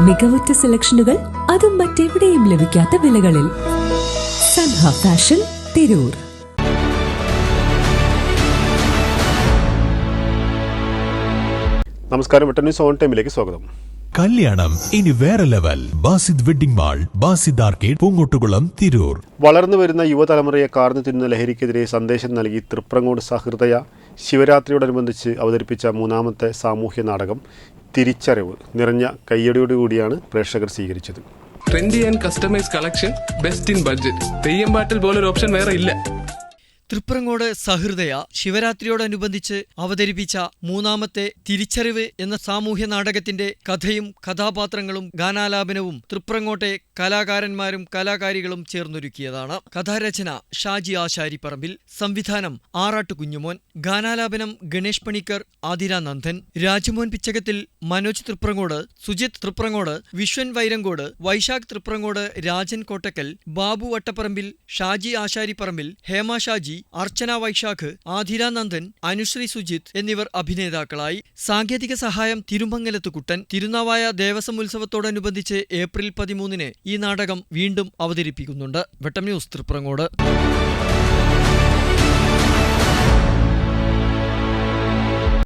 മികവുറ്റ സെലക്ഷനുകൾ അതും മറ്റെവിടെയും ലഭിക്കാത്ത വിലകളിൽ. സൻഹ ഫാഷൻ തിരൂർ. നമസ്കാരം വെട്ടന്യൂസ് ഓൺ ടൈമിലേക്ക് സ്വാഗതം. കല്യാണം ഇനി വേറെ level. Basid wedding mall Basid arcade Poongottukulam Tirur. വളർന്നു വരുന്ന യുവതലമുറയെ കാർന്നു തിന്നുന്ന ലഹരിക്കെതിരെ സന്ദേശം നൽകി തൃപ്രങ്ങോട് സഹൃദയ ശിവരാത്രിയോടനുബന്ധിച്ച് അവതരിപ്പിച്ച മൂന്നാമത്തെ സാമൂഹ്യ നാടകം തിരിച്ചറിവ് നിറഞ്ഞ കയ്യടിയോടുകൂടിയാണ് പ്രേക്ഷകർ സ്വീകരിച്ചത്. Trendy and customise collection best in budget Theyyam പാട്ടിൽ പോലൊരു ഓപ്ഷൻ വേറെ ഇല്ല. തൃപ്രങ്ങോട് സഹൃദയ ശിവരാത്രിയോടനുബന്ധിച്ച് അവതരിപ്പിച്ച മൂന്നാമത്തെ തിരിച്ചറിവ് എന്ന സാമൂഹ്യ നാടകത്തിന്റെ കഥയും കഥാപാത്രങ്ങളും ഗാനാലാപനവും തൃപ്രങ്ങോട്ടെ കലാകാരന്മാരും കലാകാരികളും ചേർന്നൊരുക്കിയതാണ്. കഥാരചന ഷാജി ആശാരിപ്പറമ്പിൽ സംവിധാനം ആറാട്ട് കുഞ്ഞുമോൻ ഗാനാലാപനം ഗണേഷ് പണിക്കർ ആതിര നന്ദൻ രാജമോൻ പിച്ചകത്തിൽ മനോജ് തൃപ്രങ്ങോട് സുജിത് തൃപ്രങ്ങോട് വിശ്വൻ വൈരങ്കോട് വൈശാഖ് തൃപ്രങ്ങോട് രാജൻ കോട്ടക്കൽ ബാബു വട്ടപ്പറമ്പിൽ ഷാജി ആശാരിപ്പറമ്പിൽ ഹേമ ഷാജി അർച്ചന വൈശാഖ് ആതിര നന്ദൻ അനുശ്രീ സുജിത് എന്നിവർ അഭിനേതാക്കളായി. സാങ്കേതിക സഹായം തിരുമംഗലത്ത് കുട്ടൻ തിരുനാവായ ദേവസ്വം ഉത്സവത്തോടനുബന്ധിച്ച് ഏപ്രിൽ പതിമൂന്നിന് ഈ നാടകം വീണ്ടും അവതരിപ്പിക്കുന്നുണ്ട്. വെട്ടം ന്യൂസ് തൃപ്രങ്ങോട്.